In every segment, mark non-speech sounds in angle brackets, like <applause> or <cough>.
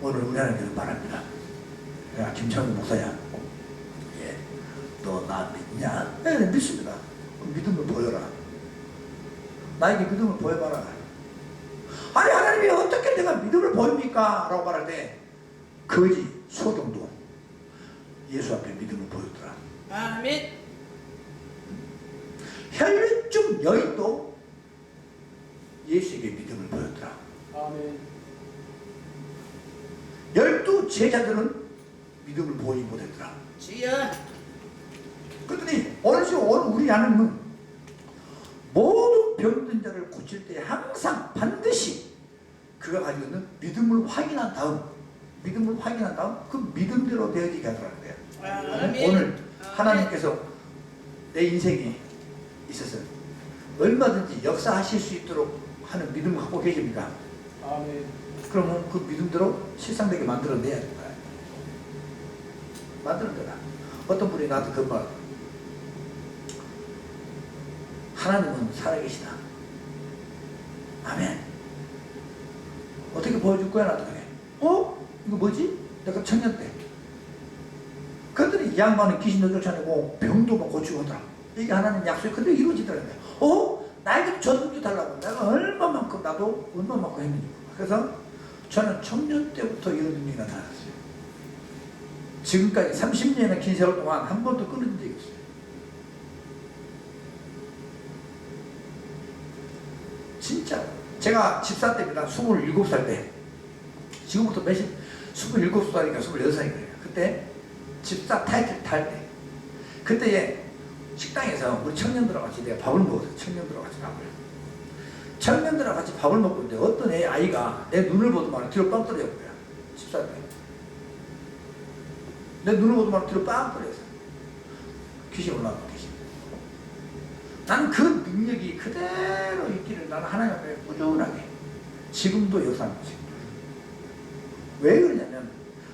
오늘 우리 하나님께서 바랍니다. 야, 김창훈 목사야. 예. 너 나 믿냐? 네, 네, 믿습니다. 믿음을 보여라. 나에게 믿음을 보여봐라. 아니, 하나님이 어떻게 내가 믿음을 보입니까? 라고 말할 때, 거지, 소경도 예수 앞에 믿음을 보였더라. 아멘. 혈류증 여인도 예수에게 믿음을 보였더라. 아멘. 열두 제자들은 믿음을 보이지 못했더라. 주여. 그랬더니 어느 시 오늘 우리 하나님은 모든 병든 자를 고칠 때 항상 반드시 그가 가지고 있는 믿음을 확인한 다음 믿음을 확인한 다음 그 믿음대로 되어지게 하더라는 거예요. 아멘. 오늘 하나님께서 내 인생에 있어서 얼마든지 역사하실 수 있도록 하는 믿음을 갖고 계십니까? 그러면 그 믿음대로 실상되게 만들어내야 된다. 만들어내라. 어떤 분이 나한테 그 말, 하나님은 살아계시다. 아멘. 어떻게 보여줄 거야, 나한테 그래. 어? 이거 뭐지? 내가 청년 때. 그랬더니 이 양반은 귀신도 쫓아내고 병도 막 고치고 하더라. 이게 하나님 약속이 근데 이루어지더라고요. 어? 나에게 전능주 달라고. 내가 얼마만큼 나도 얼마만큼 했는지. 그래서 저는 청년 때부터 이런 능력이 나타났어요. 지금까지 30년의 긴 세월 동안 한 번도 끊은 적이 없어요. 진짜 제가 집사 때입니다. 27살 때. 지금부터 몇십, 27살이니까 26살이거든요. 그때 집사 타이틀 탈 때. 그때 식당에서 우리 청년들하고 같이 내가 밥을 먹었어요. 청년들하고 같이 밥을. 청년들하고 같이 밥을 먹고 있는데 어떤 애 아이가 내 눈을 보더만 뒤로 빵 떨어져 거야. 집사 때. 내 눈을 보더만 뒤로 빵 떨어졌어. 귀신 올라가고 귀신. 나는 그 능력이 그대로 있기를 나는 하나님 앞에 꾸준하게 지금도 역사하고 있어요. 왜 그러냐면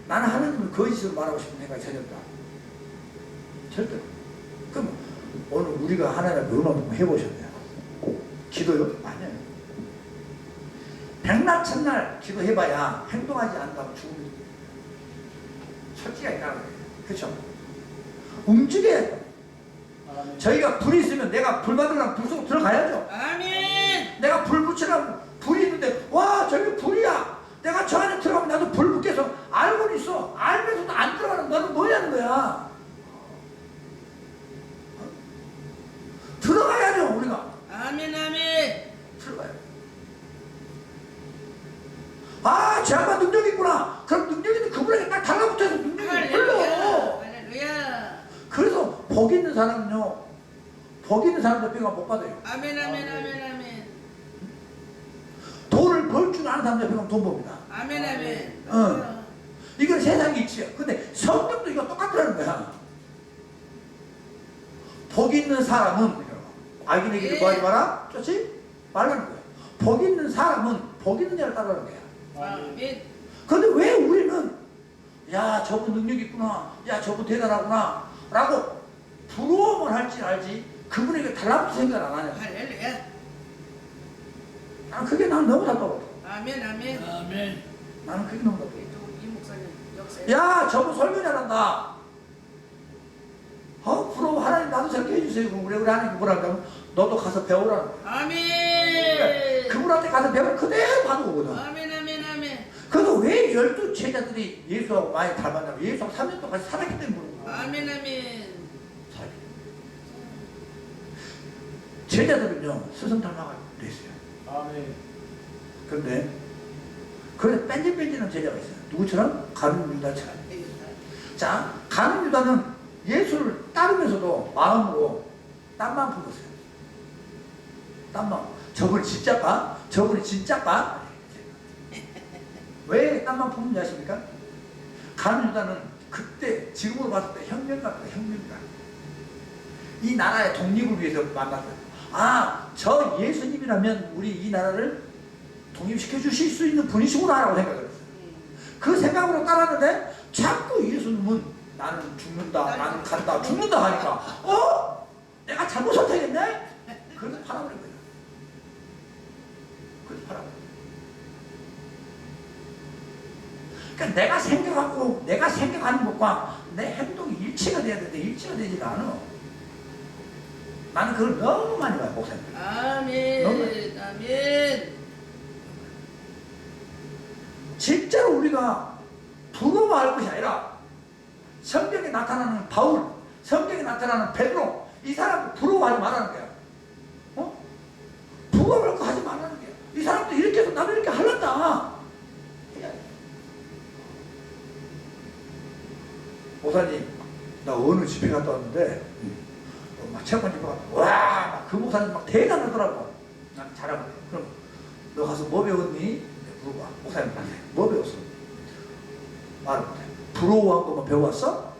나는 하나님을 거짓으로 말하고 싶은 생각이 전혀 없다. 절대로. 그럼 오늘 우리가 하나님 앞에 얼마만큼 해보셨나요? 기도요? 아니에요. 백날 첫날 기도해봐야 행동하지 않는다면 죽음이 솔직하게 거예요. 그렇죠? 움직여야. 아멘. 저희가 불이 있으면 내가 불 받으려면 불 속으로 들어가야죠. 아멘. 내가 불 붙이려면 불이 있는데 와 저기 불이야. 내가 저 안에 들어가면 나도 불 붙겠어. 알고는 있어. 알면서도 안 들어가는 너는 뭐냐는 거야. 어? 들어가야죠 우리가. 아멘. 아멘. 들어가요. 아, 제 양반 능력이 있구나. 그럼 능력이 있는 그분에게 딱 달라붙어서 능력이 흘러. 할렐루야. 할렐루야. 그래서 복 있는 사람은요, 복 있는 사람들 병을 못 받 아멘. 아멘. 아멘. 아멘. 돈을 벌 줄 아는 사람들 병은 돈 법니다. 아멘. 아멘. 어. 이건 세상에 있지요. 근데 성경도 이거 똑같다는 거야. 복 있는 사람은 악인에게 예. 구하지 마라. 좋지? 말라는 거야. 복 있는 사람은 복 있는 자를 따르는 거야. 아멘. 근데 왜 우리는 야 저분 능력 있구나 야 저분 대단하구나 라고 부러워만 할지 알지 그분에게 달라붙을 생각을 안 하냐 할렐루야. 난 그게 난 너무 답답하다 아멘. 아멘. 아멘. 나는 그게 너무 답답해 이 목사님 역사. 야 저분 설교 잘한다 어 부러워 하나님 나도 저렇게 해주세요 그럼 우리 우리 하나님 뭐라 그러면 너도 가서 배우라는 거야 아멘. 그분한테 가서 배우면 그대로 받아오거든 아멘. 아멘. 아멘. 그래서 왜 열두 제자들이 예수하고 많이 닮았냐면 예수하고 3년 동안 살았기 때문에 그런 거야. 아멘. 아멘. 제자들은요 스승 닮아가 됐어요. 아멘. 그런데 그런데 뺀질뺀질한 제자가 있어요. 누구처럼? 가룟 유다처럼. 자, 가룟 유다는 예수를 따르면서도 마음으로 땀만 품었어요. 땀만. 저분이 진짜 봐? 저분이 진짜 봐? 왜 땀만 품는지 아십니까? 가룟 유다는 그때 지금으로 봤을 때 혁명가다 혁명가. 이 나라의 독립을 위해서 만났어요. 아, 저 예수님이라면 우리 이 나라를 독립시켜 주실 수 있는 분이시구나라고 생각을 했어요. 그 생각으로 따랐는데 자꾸 예수님은 나는 죽는다, 나는 간다, 죽는다 하니까 어? 내가 잘못 선택했네? 그래서 팔아버린 거예요. 그래서 팔아버린 거예요. 그러니까 내가 생각하고 내가 생각하는 것과 내 행동이 일치가 돼야 되는데 일치가 되지 않아. 나는 그걸 너무 많이 봐요, 목사님. 아멘. 아멘. 실제로 우리가 부러워할 것이 아니라 성경에 나타나는 바울, 성경에 나타나는 베드로 이 사람 부러워하지 말라는 거야. 어? 부러워할 거 하지 말라는 거야. 이 사람도 이렇게 해서 나도 이렇게 돼. 목사님, 나 어느 집에 갔다 왔는데 어, 막 체육관 집에 갔다 와, 그 목사님 막 대단하더라고. 난 잘하고 그럼 너 가서 뭐 배웠니? 물어봐. 목사님, 뭐 배웠어? 말을 못해. 부러워한 것만 배워왔어?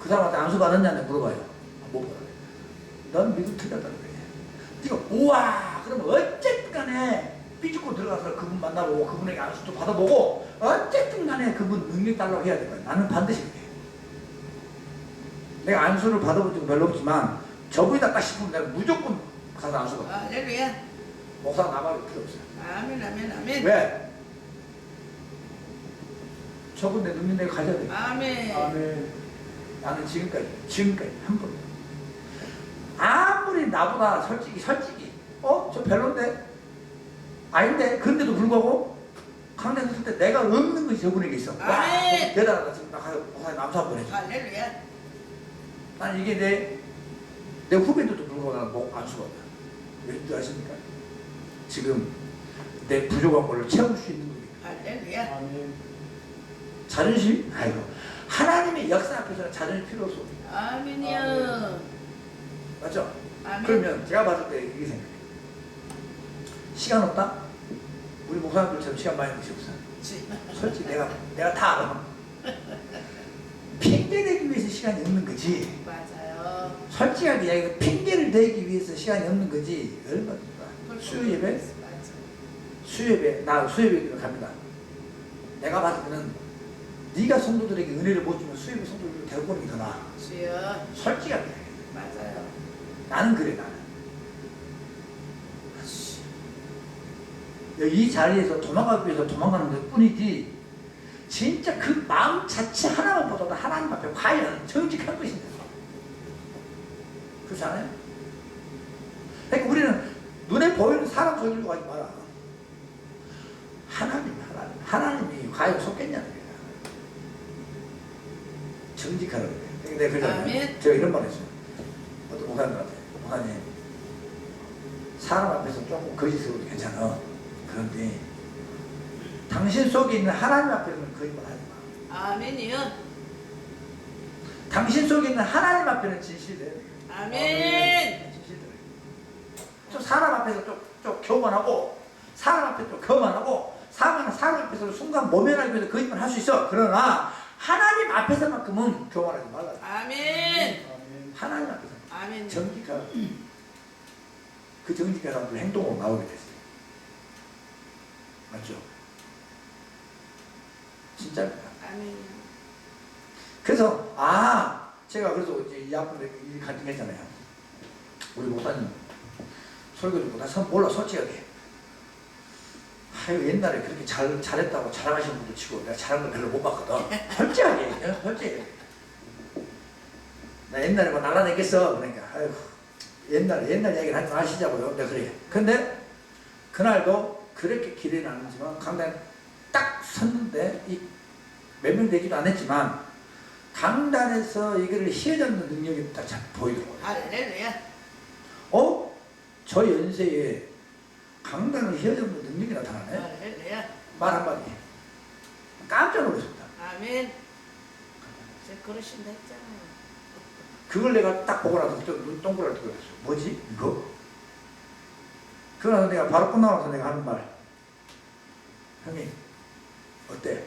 그 사람한테 안수 받았냐? 내 물어봐요. 아, 못 받아. 넌 믿음 틀렸다는 거야. 네가 우와! 그러면 어쨌든 간에 삐죽고 들어가서 그분 만나보고 그분에게 안수도 받아보고 어쨌든 간에 그분 능력 달라고 해야 될 거야. 나는 반드시 그래. 내가 안수를 받아본 적은 별로 없지만 저분이다 딱 싶으면 내가 무조건 가서 안수 받아. 할렐루야. 목사 나발이 필요 없어요. 아멘. 아멘. 아멘. 왜? 저분 내 능력 내가 가져야 돼. 아멘. 아멘. 나는 지금까지, 지금까지 한 번도. 아무리 나보다 솔직히, 솔직히, 어? 저 별론데? 아닌데? 근데도 불구하고, 강대 했을 때 내가 없는 것이 저분에게 있어. 와, 아멘. 대단하다. 지금 나 가서 목사님 남사 해줘. 할렐루야. 난 이게 내, 내 후배들도 불구하고 나는 목 안수거든. 왠줄 아십니까? 지금 내 부족한 걸를 채울 수 있는 겁니다. 할렐루야. 아멘. 자존심? 아이고. 하나님의 역사 앞에서는 자존심 필요 없어. 아멘이요. 맞죠? 아멘. 그러면 제가 봤을 때 이게 생각해요. 시간 없다? 우리 목사님들처럼 시간 많이 드시 없어. 솔직히 내가, 내가 다 알아. <laughs> 핑계 대기 위해서 시간이 없는 거지. 맞아요. 솔직하게 이야기해 핑계를 대기 위해서 시간이 없는 거지. 얼마나 수요 예배? 맞아. 수요예배, 나 수요예배 갑니다. 내가 봤을 때는 네가 성도들에게 은혜를 못 주면 수요예배 성도들을 데리고 오는 게 더 나아. 주여. 솔직하게. 맞아요. 나는 그래 나는. 이 자리에서 도망가기 위해서 도망가는 것 뿐이지 진짜 그 마음 자체 하나만 보다도 하나님 앞에 과연 정직한 것인가 그렇지 않아요? 그러니까 우리는 눈에 보이는 사람 속이려고 하지 마라. 하나님 하나님 하나님이 과연 속겠냐는 거야. 정직하라고 그래 내가 그러잖아요. 아멘. 제가 이런 말 했어요. 어떤 목사님한테 목사님 사람 앞에서 조금 해도 괜찮아. 그런데 당신 속에 있는 하나님 앞에서는 거짓말 하지 마 아멘이요. 당신 속에 있는 하나님 앞에는 진실돼 아멘. 진실돼 좀 사람 앞에서 좀, 좀 교만하고 사람 앞에 좀 교만하고 사람, 사람 앞에서 순간 모면하기 위해서 거짓말 할 수 있어 그러나 하나님 앞에서만큼은 교만하지 말라 아멘. 아멘. 하나님 앞에서 아멘. 정직한 그 정직한 사람들 행동으로 나오게 됐어요. 맞죠? 진짜입니다. 아멘. 그래서 아 제가 그래서 이제 이이 간증했잖아요. 우리 목사님 설교 듣고 나 선- 몰라 솔직하게. 아유 옛날에 그렇게 잘 잘했다고 자랑하시는 분들 치고 내가 잘한 걸 별로 못 봤거든. <laughs> 솔직하게 어? 솔직히. 나 옛날에 뭐 날라다녔겠어 그러니까 아유 옛날 옛날 얘기를 하지 마시자고요. 내가 그래. 근데 그날도 그렇게 기대는 안 했지만 강단에 딱 섰는데 이 몇명 되지도 않았지만 강단에서 이거를 휘어잡는 능력이 딱잘 보이더라고요. 할렐루야. 어? 저 연세에 강단을 휘어잡는 능력이 나타나네? 할렐루야. 말 한마디. 깜짝 놀랐습니다. 아멘. 제 그러신다 했잖아요. 그걸 내가 딱 보고 나서 눈 동그랗게 뜨고 그랬어. 뭐지? 이거? 그러고 나서 내가 바로 끝나고 나서 내가 하는 말. 형님, 어때?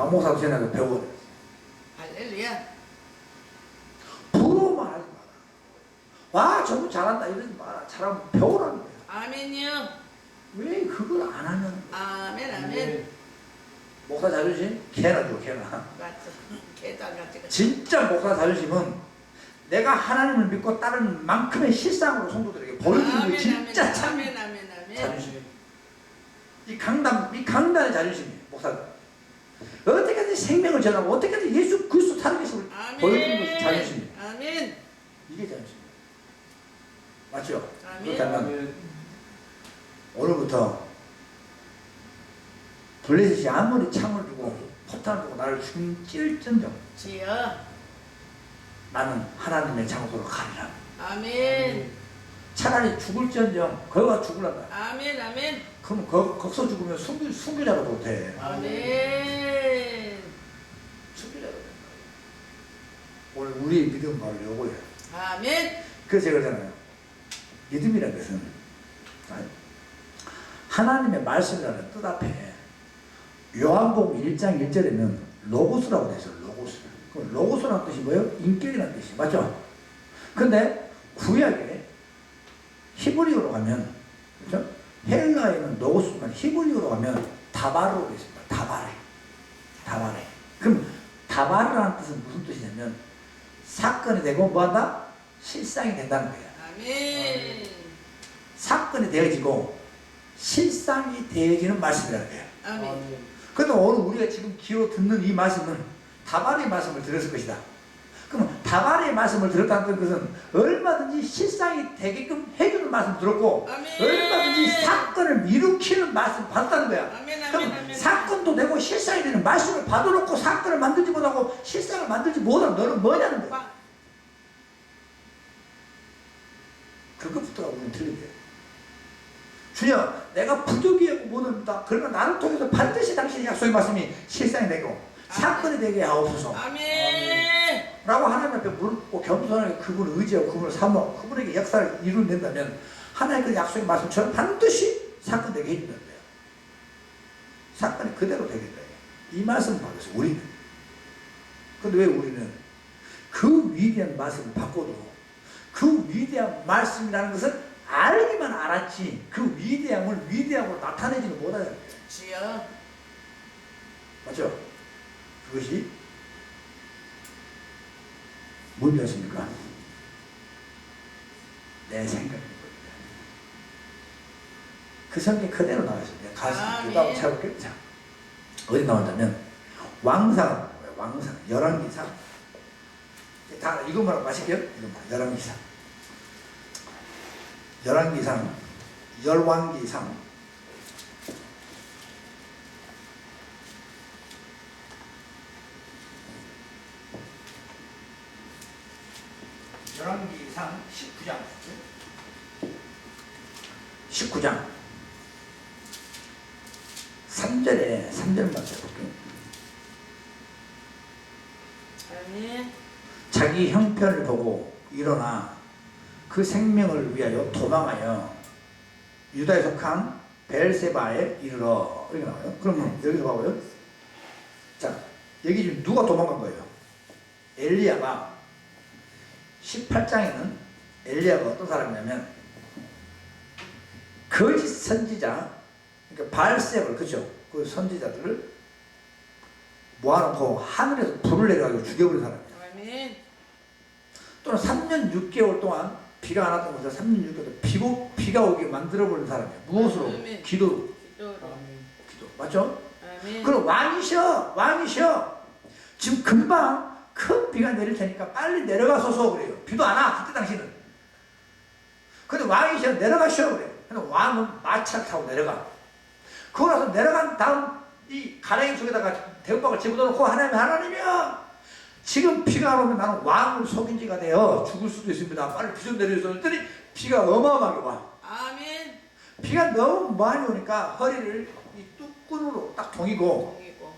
박목사도 전에도 배워. 할렐루야. 부러워만 하지 마라. 와, 저분 잘한다. 이러지 마라. 잘하면 배우라는 거야. 아멘이요. 왜 그걸 안 하냐는 거야. 아멘. 아멘. 목사 자존심? 개나 줘, 개나. 맞죠. <laughs> 개도 같이. 진짜 목사 자존심은 내가 하나님을 믿고 따르는 만큼의 실상으로 성도들에게 보여주는 게 진짜 참 아멘. 아멘. 아멘. 자존심. 이 강단, 이 강단의 자존심이에요, 목사들. 어떻게든 생명을 전하고 어떻게든 예수 그리스도 살아계심을 보여주는 것이 아멘. 자존심이에요. 아멘. 이게 자존심이에요. 맞죠? 아멘. 그렇다면 아멘. 오늘부터 블레셋이 아무리 창을 두고 포탄을 두고 나를 죽일전정 지어. 나는 하나님의 장소로 가리라. 아멘. 차라리 죽을전정 거기가 죽을란다. 아멘. 아멘. 그럼 거, 거기서 죽으면 순교, 순교자가 돼. 아멘. 순교자가 돼. 오늘 우리의 믿음 바로 요거예요. 아멘. 그래서 제가 그러잖아요. 믿음이라는 것은 하나님의 말씀이라는 뜻 앞에 요한복음 1장 1절에는 로고스라고 되어 있어요. 로고스. 그 로고스라는 뜻이 뭐예요? 인격이라는 뜻이 맞죠? 근데 구약에 히브리어로 가면 그렇죠? 헬라에는 로고스지만 히브리어로 가면 다바르로 되어 있습니다. 다바레. 다바레. 그럼 다바르라는 뜻은 무슨 뜻이냐면 사건이 되고 뭐한다? 실상이 된다는 거예요. 아멘. 사건이 되어지고 실상이 되어지는 말씀이라는 거예요. 아멘. 그런데 오늘 우리가 지금 귀로 듣는 이 말씀은 다발의 말씀을 들었을 것이다. 그럼 다발의 말씀을 들었다는 것은 얼마든지 실상이 되게끔 해주는 말씀 들었고 아멘. 얼마든지 사건을 일으키는 말씀 받았다는 거야. 아멘. 아멘. 그럼 아멘. 사건도 되고 실상이 되는 말씀을 받아놓고 사건을 만들지 못하고 실상을 만들지 못하는 너는 뭐냐는 거야. 와. 그것부터가 우리는 틀린 거예요. 주여, 내가 부족이고 못합니다. 그러나 나를 통해서 반드시 당신의 약속의 말씀이 실상이 되고 사건이 되게 하옵소서. 아멘. 라고 하나님 앞에 묻고 겸손하게 그분을 의지하고 그분을 사모하고 그분에게 역사를 이룬다면 하나님의 그 약속의 말씀처럼 반드시 사건 되게 해준다는 거예요. 사건이 그대로 되겠다. 이 말씀을 받아서 우리는. 근데 왜 우리는 그 위대한 말씀을 받고도 그 위대한 말씀이라는 것을 알기만 알았지 그 위대함을 위대함으로 나타내지는 못하는 거예요. 지어. 맞죠? 그것이 뭔것입니까? 내 생각인 겁니다. 그 성경 그대로 나와 있습니다. 가서. 기도하고 찾아볼게요. 자, 어디 나온다면 왕상은 뭐예요? 왕상, 열왕기상. 다 마실게요. 이것만 열왕기상. 열왕기상, 열왕기상. 열왕기상 19장 19장 3절에 3절만 해볼게요 아멘. 자기 형편을 보고 일어나 그 생명을 위하여 도망하여 유다에 속한 벨세바에 이르러. 이렇게 나와요. 그러면 여기서 봐봐요. 자 여기 지금 누가 도망간 거예요? 엘리야가. 18장에는 엘리야가 어떤 사람이냐면 거짓 선지자 그러니까 발셉을 그죠? 그 선지자들을 모아놓고 하늘에서 불을 내려가지고 죽여버린 사람이에요 아멘. 또는 3년 6개월 동안 비가 안 왔던 곳에 3년 6개월 동안 비고, 비가 오게 만들어버린 사람이에요 무엇으로? 아멘. 기도로 기도로. 아멘. 기도 맞죠? 아멘. 그럼 왕이셔 왕이셔 지금 금방 큰 비가 내릴 테니까 빨리 내려가소서 그래요 비도 안 와 그때 당시는 근데 왕이셔 내려가셔 그래요 근데 왕은 마차를 타고 내려가 그러고 나서 내려간 다음 이 가랭이 속에다가 대박을 집어넣고 하나님 하나님이여 지금 비가 안 오면 나는 왕을 속인 지가 되어 죽을 수도 있습니다 빨리 비 좀 내려주세요 했더니 비가 어마어마하게 와 아멘. 비가 너무 많이 오니까 허리를 이 뚝끈으로 딱 동이고 공이고.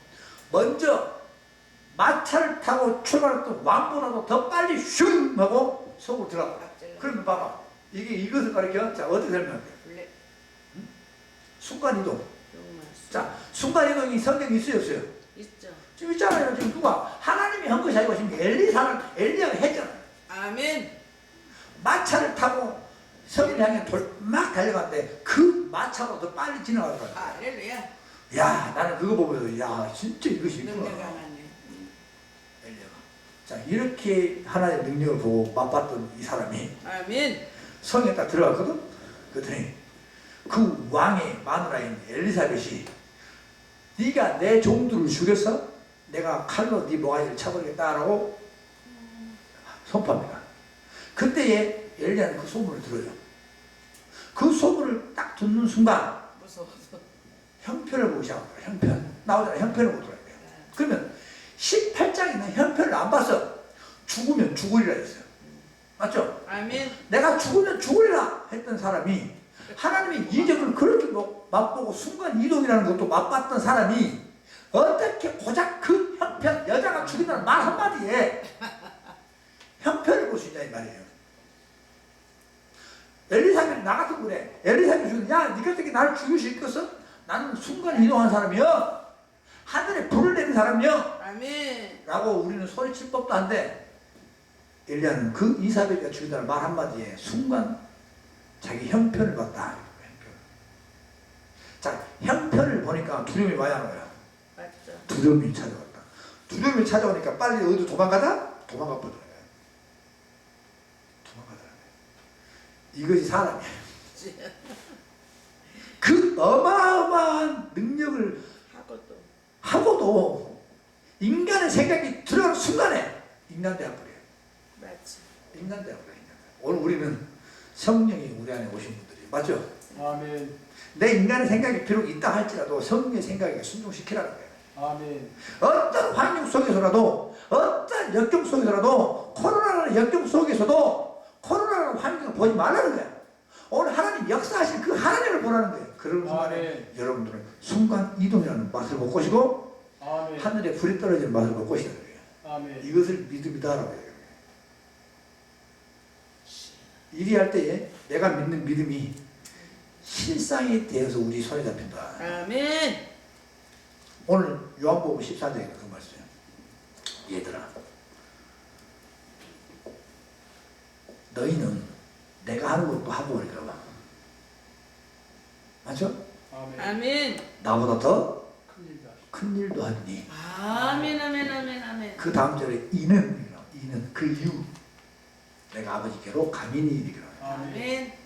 먼저 마차를 타고 출발했던 왕보다도 더 빨리 슝 하고 속으로 들어가. 그러면 봐봐. 이게 이것을 가리켜. 자, 어떻게? 블랙. 순간이동. 자, 순간이동이 성경에 있어요, 없어요? 지금 있잖아요. 지금 누가? 하나님이 한 것이 아니고 지금 엘리사를, 엘리야가 했잖아요. 아멘. 마차를 타고 성을 향해 돌, 막 달려갔는데 그 마차로 더 빨리 지나가더라고요. 할렐루야. 야, 나는 그거 보면서 야, 진짜 이것이 능력 있구나. 하나님. 엘리야가. 자, 이렇게 하나님의 능력을 보고 맛봤던 이 사람이 아멘. 성에 딱 들어갔거든? 그랬더니 그 왕의 마누라인 엘리사벳이 네가 내 종들을 죽였어? 내가 칼로 네 모가지를 쳐버리겠다라고 선포합니다. 그때에 엘리야는 그 소문을 들어요. 그 소문을 딱 듣는 순간 무서워서. 형편을 보기 시작합니다. 형편. 나오잖아. 형편을 보더라고요. 그러면 18장에는 형편을 안 봤어. 죽으면 죽으리라 했어요. 맞죠? 아멘. 내가 죽으면 죽으리라 했던 사람이 하나님의 이적을 그렇게 뭐 맛보고 순간 이동이라는 것도 맛봤던 사람이 어떻게 고작 그 형편 여자가 죽인다는 말 한마디에 형편을 볼 수 있냐 이 말이에요. 엘리사벳이 나 같은 그래. 엘리사벳이 죽는 야 네가 어떻게 나를 죽일 수 있겠어? 나는 순간 이동한 사람이여. 하늘에 불을 내는 사람이여. 아멘. 라고 우리는 소리칠 법도 한데 엘리야는 그 이사벨이가 죽이다는 말 한마디에 순간 자기 형편을 봤다. 형편. 자 형편을 보니까 두려움이 와야 하는 거야. 맞죠. 두려움이 찾아왔다. 두려움이 찾아오니까 빨리 어디 도망가다? 도망가 버려요. 도망가더라고요. 이것이 사람이에요. <laughs> 그 어마어마한 능력을 하고 또. 하고도 인간의 생각이 들어가는 순간에 인간 되어버려요. 맞지. 인간. 인간. 오늘 우리는 성령이 우리 안에 오신 분들이 맞죠? 아멘. 내 인간의 생각이 비록 있다 할지라도 성령의 생각에 순종시키라는 거예요. 아멘. 어떤 환경 속에서라도 어떤 역경 속에서라도 코로나라는 역경 속에서도 코로나라는 환경을 보지 말라는 거야. 오늘 하나님 역사하신 그 하나님을 보라는 거예요. 그런 순간에 아멘. 여러분들은 순간 이동이라는 맛을 못 보시고 아멘. 하늘에 불이 떨어지는 맛을 못 보시는 거예요. 아멘. 이것을 믿음이다라고 해요. 일이 할 때에 내가 믿는 믿음이 실상이 되어서 우리 손에 잡힌다. 아멘. 오늘 요한복음 14장에 그 말씀이에요. 얘들아, 너희는 내가 하는 것도 하고 그러니까 봐. 맞죠? 아멘. 나보다 더 큰. 일도 하니. 아멘. 아멘. 아멘. 아멘. 그 다음 절에 이는 이는 그 이유 내가 아버지께로 가민이 이르기로 아멘. 아멘.